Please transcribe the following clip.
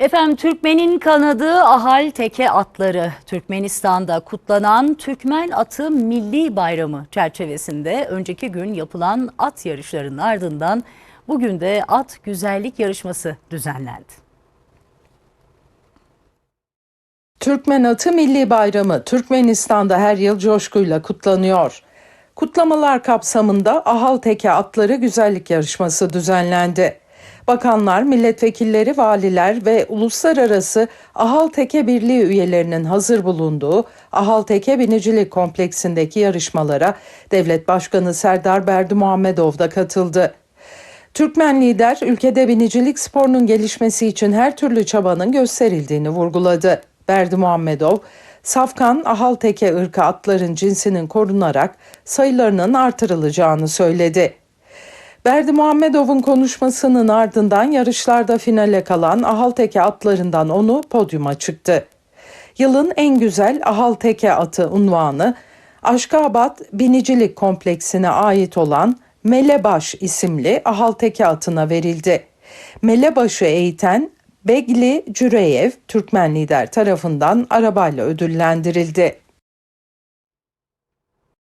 Efendim Türkmenin kanadı ahal teke atları Türkmenistan'da kutlanan Türkmen Atı Milli Bayramı çerçevesinde önceki gün yapılan at yarışlarının ardından bugün de at güzellik yarışması düzenlendi. Türkmen Atı Milli Bayramı Türkmenistan'da her yıl coşkuyla kutlanıyor. Kutlamalar kapsamında Ahal Teke Atları Güzellik Yarışması düzenlendi. Bakanlar, milletvekilleri, valiler ve uluslararası Ahal Teke Birliği üyelerinin hazır bulunduğu Ahal Teke Binicilik Kompleksindeki yarışmalara Devlet Başkanı Serdar Berdi Muhammedov da katıldı. Türkmen lider ülkede binicilik sporunun gelişmesi için her türlü çabanın gösterildiğini vurguladı. Berdi Muhammedov, Safkan Ahal Teke ırkı atların cinsinin korunarak sayılarının artırılacağını söyledi. Berdi Muhammedov'un konuşmasının ardından yarışlarda finale kalan Ahal Teke atlarından onu podyuma çıktı. Yılın en güzel Ahal Teke atı unvanı Aşkabat Binicilik Kompleksine ait olan Melebaş isimli Ahal Teke atına verildi. Melebaş'ı eğiten Begli Cüreyev Türkmen lider tarafından arabayla ödüllendirildi.